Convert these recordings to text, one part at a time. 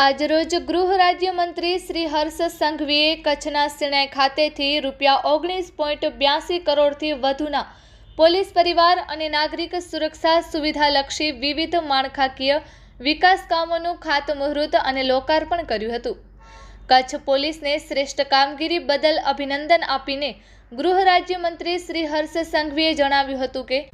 આજરોજ ગૃહ રાજ્યમંત્રી શ્રી હર્ષ સંઘવીએ કચ્છના સિણાઈ ખાતેથી રૂપિયા ઓગણીસ પોઈન્ટ બ્યાસી કરોડથી વધુના પોલીસ પરિવાર અને નાગરિક સુરક્ષા સુવિધાલક્ષી વિવિધ માળખાકીય વિકાસ કામોનું ખાતમુહૂર્ત અને લોકાર્પણ કર્યું હતું. કચ્છ પોલીસને શ્રેષ્ઠ કામગીરી બદલ અભિનંદન આપીને ગૃહ રાજ્યમંત્રી શ્રી હર્ષ સંઘવીએ જણાવ્યું હતું કે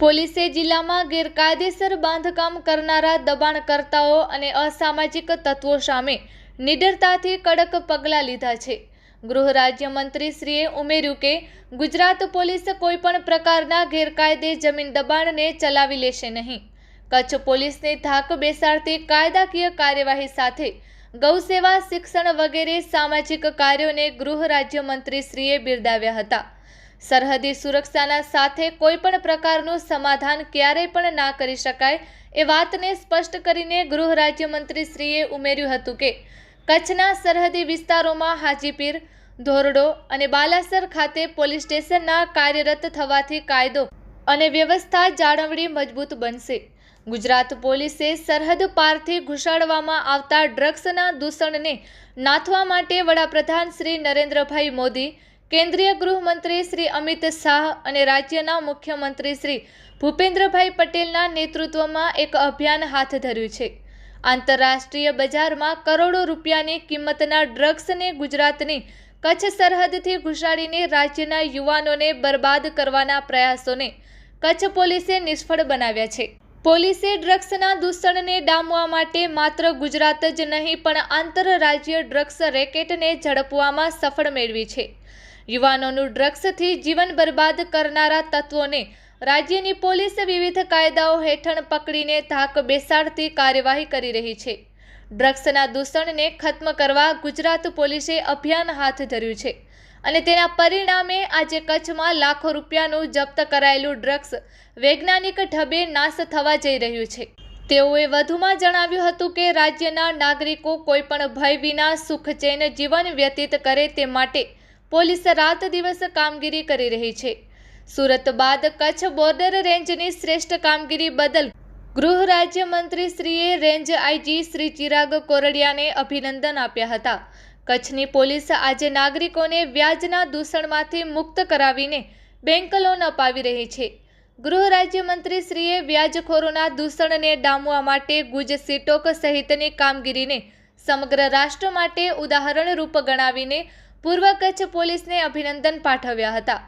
પોલીસે જિલ્લામાં ગેરકાયદેસર બાંધકામ કરનારા દબાણકર્તાઓ અને અસામાજિક તત્વો સામે નિડરતાથી કડક પગલાં લીધા છે. ગૃહ રાજ્યમંત્રીશ્રીએ ઉમેર્યું કે, ગુજરાત પોલીસ કોઈપણ પ્રકારના ગેરકાયદે જમીન દબાણને ચલાવી લેશે નહીં. કચ્છ પોલીસને ધાક બેસાડતી કાયદાકીય કાર્યવાહી સાથે ગૌસેવા શિક્ષણ વગેરે સામાજિક કાર્યોને ગૃહ રાજ્યમંત્રીશ્રીએ બિરદાવ્યા હતા. સરહદી સુરક્ષાના સાથે કોઈપણ પ્રકારનું સમાધાન ક્યારેય પણ ના કરી શકાય એ વાતને સ્પષ્ટ કરીને ગૃહ રાજ્યમંત્રીશ્રીએ ઉમેર્યું હતું કે, કચ્છના સરહદી વિસ્તારોમાં હાજીપીર, ધોરડો અને બાલાસર ખાતે પોલીસ સ્ટેશનના કાર્યરત થવાથી કાયદો અને વ્યવસ્થા જાળવણી મજબૂત બનશે. ગુજરાત પોલીસે સરહદ પારથી ઘુસાડવામાં આવતા ડ્રગ્સના દૂષણને નાથવા માટે વડાપ્રધાન શ્રી નરેન્દ્રભાઈ મોદી કેન્દ્રીય ગૃહમંત્રી શ્રી અમિત શાહ અને રાજ્યના મુખ્યમંત્રી શ્રી ભૂપેન્દ્રભાઈ પટેલના નેતૃત્વમાં એક અભિયાન હાથ ધર્યું છે. આંતરરાષ્ટ્રીય બજારમાં કરોડો રૂપિયાની કિંમતના ડ્રગ્સને ગુજરાતની કચ્છ સરહદથી ઘુસાડીને રાજ્યના યુવાનોને બરબાદ કરવાના પ્રયાસોને કચ્છ પોલીસે નિષ્ફળ બનાવ્યા છે. પોલીસે ડ્રગ્સના દૂષણને ડામવા માટે માત્ર ગુજરાત જ નહીં, પણ આંતરરાજ્ય ડ્રગ્સ રેકેટને ઝડપવામાં સફળ મેળવી છે. યુવાનોનું ડ્રગ્સથી જીવન બરબાદ કરનારા તત્વોને રાજ્યની પોલીસ વિવિધ કાયદાઓ હેઠળ પકડીને ધાક બેસાડતી કાર્યવાહી કરી રહી છે. ડ્રગ્સના દૂષણને ખત્મ કરવા ગુજરાત પોલીસે અભિયાન હાથ ધર્યું છે અને તેના પરિણામે આજે કચ્છમાં લાખો રૂપિયાનું જપ્ત કરાયેલું ડ્રગ્સ વૈજ્ઞાનિક ઢબે નાશ થવા જઈ રહ્યું છે. તેઓએ વધુમાં જણાવ્યું હતું કે રાજ્યના નાગરિકો કોઈપણ ભય વિના સુખચેન જીવન વ્યતીત કરે તે માટે પોલીસ રાત દિવસ કામગીરી કરી રહી છે. સુરત બાદ કચ્છ બોર્ડર રેન્જની શ્રેષ્ઠ કામગીરી બદલ ગૃહ રાજ્યમંત્રી શ્રીએ રેન્જ આઈજી શ્રી ચિરાગ કોરડિયાને અભિનંદન આપ્યા હતા. કચ્છની પોલીસ આજે નાગરિકોને વ્યાજના દૂષણમાંથી મુક્ત કરાવીને બેંક લોન અપાવી રહી છે. ગૃહ રાજ્યમંત્રી શ્રીએ વ્યાજખોરોના દૂષણને ડામવા માટે ગુજ સિટોક સહિતની કામગીરીને સમગ્ર રાષ્ટ્ર માટે ઉદાહરણરૂપ ગણાવીને પૂર્વ કચ્છ પોલીસને અભિનંદન પાઠવ્યા હતા.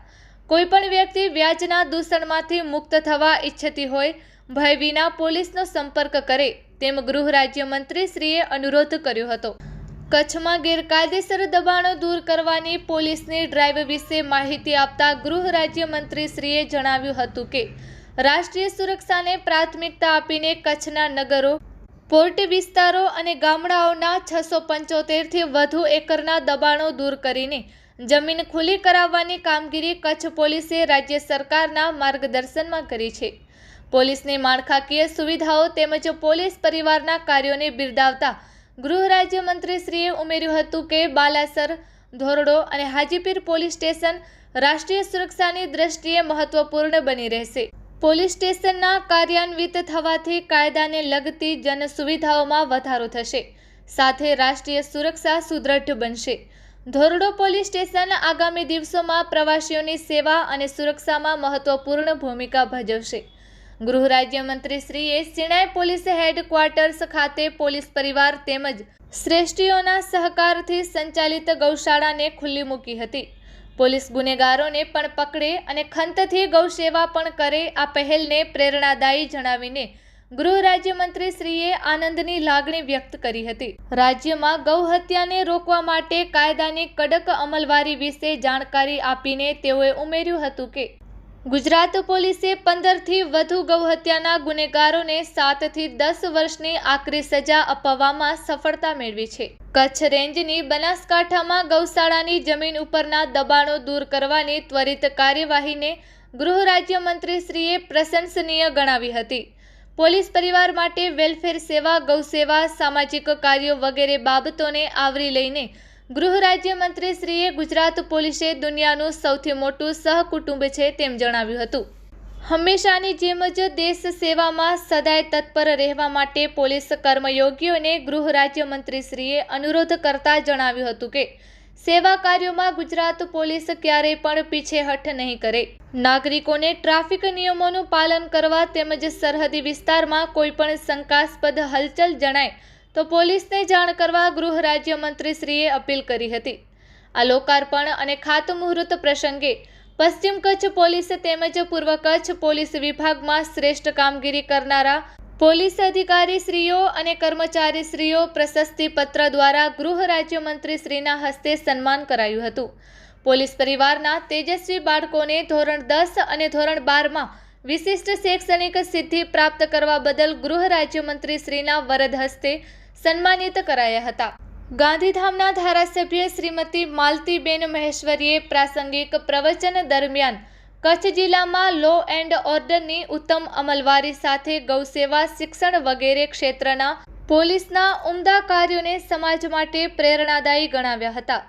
કોઈપણ વ્યક્તિ વ્યાજના દૂષણમાંથી મુક્ત થવા ઈચ્છતી હોય, ભય વિના પોલીસનો સંપર્ક કરે તેમ ગૃહ રાજ્યમંત્રીશ્રીએ અનુરોધ કર્યો હતો. કચ્છમાં ગેરકાયદેસર દબાણો દૂર કરવાની પોલીસની ડ્રાઈવ વિશે માહિતી આપતા ગૃહ રાજ્યમંત્રીશ્રીએ જણાવ્યું હતું કે, રાષ્ટ્રીય સુરક્ષાને પ્રાથમિકતા આપીને કચ્છના નગરો પોર્ટ વિસ્તારો અને ગામડાઓના છસો પંચોતેરથી વધુ એકરના દબાણો દૂર કરીને જમીન ખુલ્લી કરાવવાની કામગીરી કચ્છ પોલીસે રાજ્ય સરકારના માર્ગદર્શનમાં કરી છે. પોલીસની માળખાકીય સુવિધાઓ તેમજ પોલીસ પરિવારના કાર્યોને બિરદાવતા ગૃહ રાજ્યમંત્રીશ્રીએ ઉમેર્યું હતું કે બાલાસર, ધોરડો અને હાજીપીર પોલીસ સ્ટેશન રાષ્ટ્રીય સુરક્ષાની દ્રષ્ટિએ મહત્વપૂર્ણ બની રહેશે. પોલીસ સ્ટેશનના કાર્યાન્વિત થવાથી કાયદાને લગતી જન સુવિધાઓમાં વધારો થશે. સાથે રાષ્ટ્રીય સુરક્ષા સુદૃઢ બનશે. ધોરડો પોલીસ સ્ટેશન આગામી દિવસોમાં પ્રવાસીઓની સેવા અને સુરક્ષામાં મહત્વપૂર્ણ ભૂમિકા ભજવશે. ગૃહ રાજ્યમંત્રી શ્રીએ સિણાઈ પોલીસ હેડક્વાર્ટર્સ ખાતે પોલીસ પરિવાર તેમજ શ્રેષ્ઠીઓના સહકારથી સંચાલિત ગૌશાળાને ખુલ્લી મૂકી હતી. પોલીસ ગુનેગારોને પણ પકડે અને ખંતથી ગૌસેવા પણ કરે આ પહેલને પ્રેરણાદાયી જણાવીને ગૃહ રાજ્યમંત્રી શ્રીએ આનંદની લાગણી વ્યક્ત કરી હતી. રાજ્યમાં ગૌ હત્યાને રોકવા માટે કાયદાની કડક અમલવારી વિશે જાણકારી આપીને તેઓએ ઉમેર્યું હતું કે ગુજરાત પોલીસે પંદરથી વધુ ગૌહત્યાના ગુનેગારોને સાતથી દસ વર્ષની આકરી સજા અપાવવામાં સફળતા મેળવી છે. કચ્છ રેન્જની બનાસકાંઠામાં ગૌશાળાની જમીન ઉપરના દબાણો દૂર કરવાની ત્વરિત કાર્યવાહીને ગૃહ રાજ્યમંત્રીશ્રીએ પ્રશંસનીય ગણાવી હતી. પોલીસ પરિવાર માટે વેલફેર સેવા, ગૌસેવા, સામાજિક કાર્યો વગેરે બાબતોને આવરી લઈને ગૃહ રાજ્યમંત્રીશ્રીએ ગુજરાત પોલીસે દુનિયાનું સૌથી મોટું સહકુટુંબ છે તેમ જણાવ્યું હતું. હંમેશાની જેમ જ દેશ સેવામાં સદાય તત્પર રહેવા માટે પોલીસ કર્મયોગીઓને ગૃહ રાજ્યમંત્રીશ્રીએ અનુરોધ કરતા જણાવ્યું હતું કે, સેવા કાર્યોમાં ગુજરાત પોલીસ ક્યારેય પણ પીછેહઠ નહીં કરે. નાગરિકોને ટ્રાફિક નિયમોનું પાલન કરવા તેમજ સરહદી વિસ્તારમાં કોઈપણ શંકાસ્પદ હલચલ જણાય તો પોલીસને જાણ કરવા ગૃહ રાજ્યમંત્રીશ્રીએ અપીલ કરી હતી. આ લોકાર્પણ અને ખાતમુહૂર્ત પ્રસંગે પશ્ચિમ કચ્છ પોલીસ તેમજ પૂર્વ કચ્છ પોલીસ વિભાગમાં શ્રેષ્ઠ કામગીરી કરનારા પોલીસ અધિકારીશ્રીઓ અને કર્મચારીશ્રીઓ પ્રશસ્તિ પત્ર દ્વારા ગૃહ રાજ્યમંત્રીશ્રીના હસ્તે સન્માન કરાયું હતું. પોલીસ પરિવારના તેજસ્વી બાળકોને ધોરણ દસ અને ધોરણ બારમાં વિશિષ્ટ શૈક્ષણિક સિદ્ધિ પ્રાપ્ત કરવા બદલ ગૃહ રાજ્યમંત્રીશ્રીના વરદ હસ્તે સન્માનિત કરાયા હતા. ગાંધીધામના ધારાસભ્ય શ્રીમતી માલતીબેન મહેશ્વરીએ પ્રાસંગિક પ્રવચન દરમિયાન કચ્છ જિલ્લામાં લો એન્ડ ઓર્ડરની ઉત્તમ અમલવારી સાથે ગૌસેવા શિક્ષણ વગેરે ક્ષેત્રના પોલીસના ઉમદા કાર્યોને સમાજ માટે પ્રેરણાદાયી ગણાવ્યા હતા.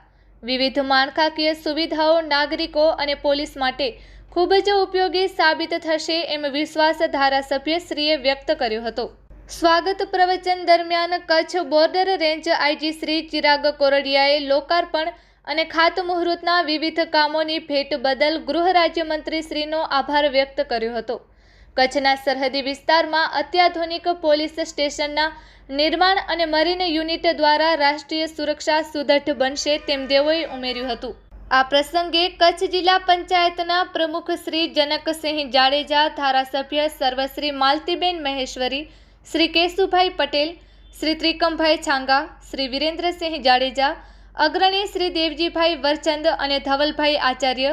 વિવિધ માળખાકીય સુવિધાઓ નાગરિકો અને પોલીસ માટે ખૂબ જ ઉપયોગી સાબિત થશે એમ વિશ્વાસ ધારાસભ્યશ્રીએ વ્યક્ત કર્યો હતો. સ્વાગત પ્રવચન દરમિયાન Kutch border range IG Shri Chirag કોરડિયાએ લોકાર્પણ અને ખાતમુહૂર્તના વિવિધ કામોની ભેટ બદલ ગૃહ રાજ્યમંત્રી શ્રીનો આભાર વ્યક્ત કર્યો હતો. કચ્છના સરહદી વિસ્તારમાં અત્યાધુનિક પોલીસ સ્ટેશનના નિર્માણ અને મરીન યુનિટ દ્વારા રાષ્ટ્રીય સુરક્ષા સુદૃઢ બનશે તેમ તેઓએ ઉમેર્યું હતું. આ પ્રસંગે કચ્છ જિલ્લા પંચાયતના પ્રમુખ શ્રી જનકસિંહ જાડેજા, ધારાસભ્ય સર્વશ્રી માલતીબેન મહેશ્વરી શ્રી કેશુભાઈ પટેલ, શ્રી ત્રિકમભાઈ છાંગા, શ્રી વિરેન્દ્રસિંહ જાડેજા, અગ્રણી શ્રી દેવજીભાઈ વરચંદ અને Dhavalbhai Acharya,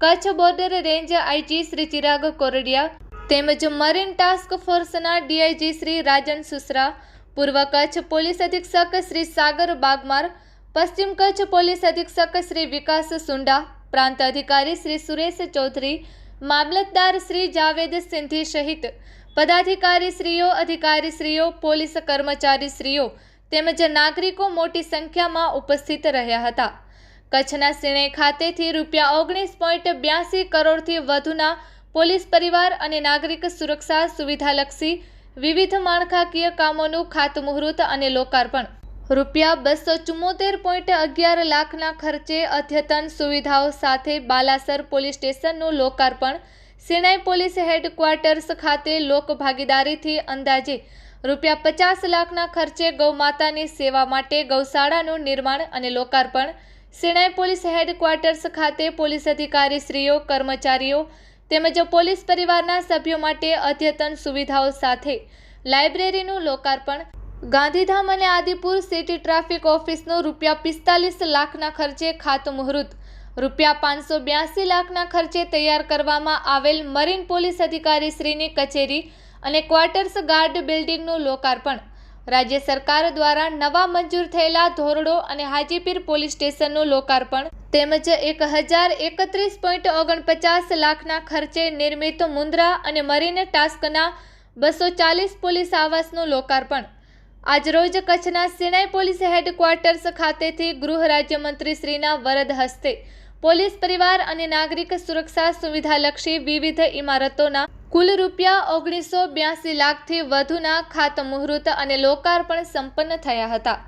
Kutch border range IG Shri Chirag Kordia તેમજ મરીન ટાસ્ક ફોર્સના ડીઆઈજી શ્રી રાજન સુસરા, પૂર્વ કચ્છ પોલીસ અધિક્ષક શ્રી સાગર બાગમાર, પશ્ચિમ કચ્છ પોલીસ અધિક્ષક શ્રી વિકાસ સુંડા, પ્રાંત અધિકારી શ્રી સુરેશ ચૌધરી, મામલતદાર શ્રી જાવેદ સિંધી સહિત પદાધિકારીશ્રીઓ, અધિકારીશ્રીઓ, પોલીસ કર્મચારીશ્રીઓ તેમજ નાગરિકો મોટી સંખ્યામાં ઉપસ્થિત રહ્યા હતા. કચ્છના સિણે ખાતેથી રૂપિયા ઓગણીસ પોઈન્ટ બ્યાસી કરોડથી વધુના પોલીસ પરિવાર અને નાગરિક સુરક્ષા સુવિધાલક્ષી વિવિધ માળખાકીય કામોનું ખાતમુહૂર્ત અને લોકાર્પણ. રૂપિયા બસો ચુમ્મોતેર પોઈન્ટ અગિયાર લાખના ખર્ચે અદ્યતન સુવિધાઓ સાથે બાલાસર પોલીસ સ્ટેશનનું લોકાર્પણ સિણાઈ પોલીસ હેડક્વાર્ટર્સ ખાતે લોકભાગીદારીથી અંદાજે રૂપિયા પચાસ લાખના ખર્ચે ગૌમાતાની સેવા માટે ગૌશાળાનું નિર્માણ અને લોકાર્પણ સિણાઈ પોલીસ હેડક્વાર્ટર્સ ખાતે પોલીસ અધિકારીશ્રીઓ, કર્મચારીઓ તેમજ પોલીસ પરિવારના સભ્યો માટે અદ્યતન સુવિધાઓ સાથે લાઇબ્રેરીનું લોકાર્પણ. ગાંધીધામ અને આદિપુર સિટી ટ્રાફિક ઓફિસનું રૂપિયા પિસ્તાલીસ લાખના ખર્ચે ખાતમુહૂર્ત રૂપિયા પાંચસો બ્યાસી લાખના ખર્ચે તૈયાર કરવામાં આવેલ મરીન પોલીસ અધિકારીશ્રીની કચેરી અને ક્વાર્ટર્સ ગાર્ડ બિલ્ડિંગનું લોકાર્પણ. રાજ્ય સરકાર દ્વારા નવા મંજૂર થયેલા ધોરડો અને હાજીપીર પોલીસ સ્ટેશનનું લોકાર્પણ તેમજ એક હજાર એકત્રીસ પોઈન્ટ ઓગણપચાસ લાખના ખર્ચે નિર્મિત મુન્દ્રા અને મરીન ટાસ્કના બસો ચાલીસ પોલીસ આવાસનું લોકાર્પણ. આજરોજ કચ્છના સિણાઈ પોલીસ હેડક્વાર્ટર્સ ખાતેથી ગૃહ રાજ્યમંત્રી શ્રીના વરદ હસ્તે પોલીસ પરિવાર અને નાગરિક સુરક્ષા સુવિધાલક્ષી વિવિધ ઇમારતોના કુલ રૂપિયા ઓગણીસો બ્યાસી લાખથી વધુના ખાતમુહૂર્ત અને લોકાર્પણ સંપન્ન થયા હતા.